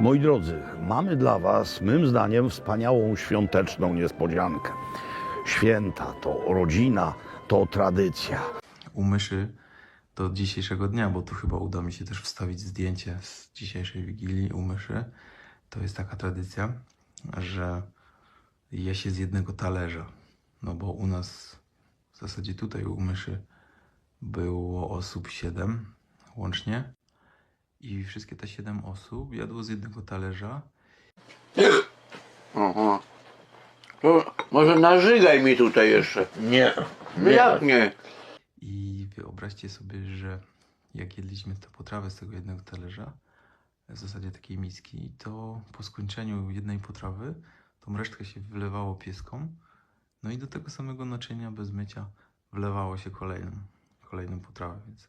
Moi drodzy, mamy dla Was, mym zdaniem, wspaniałą świąteczną niespodziankę. Święta to rodzina, to tradycja. u myszy do dzisiejszego dnia, bo tu chyba uda mi się też wstawić zdjęcie z dzisiejszej wigilii u myszy. To jest taka tradycja, że je się z jednego talerza. No bo u nas, w zasadzie tutaj u myszy było osób 7 łącznie. I wszystkie te 7 osób jadło z jednego talerza. Aha. To może narzygaj mi tutaj jeszcze. Nie. No jak nie? I wyobraźcie sobie, że jak jedliśmy tę potrawę z tego jednego talerza, w zasadzie takiej miski, to po skończeniu jednej potrawy tą resztkę się wlewało pieskom, no i do tego samego naczynia bez mycia wlewało się kolejną, kolejną potrawę, więc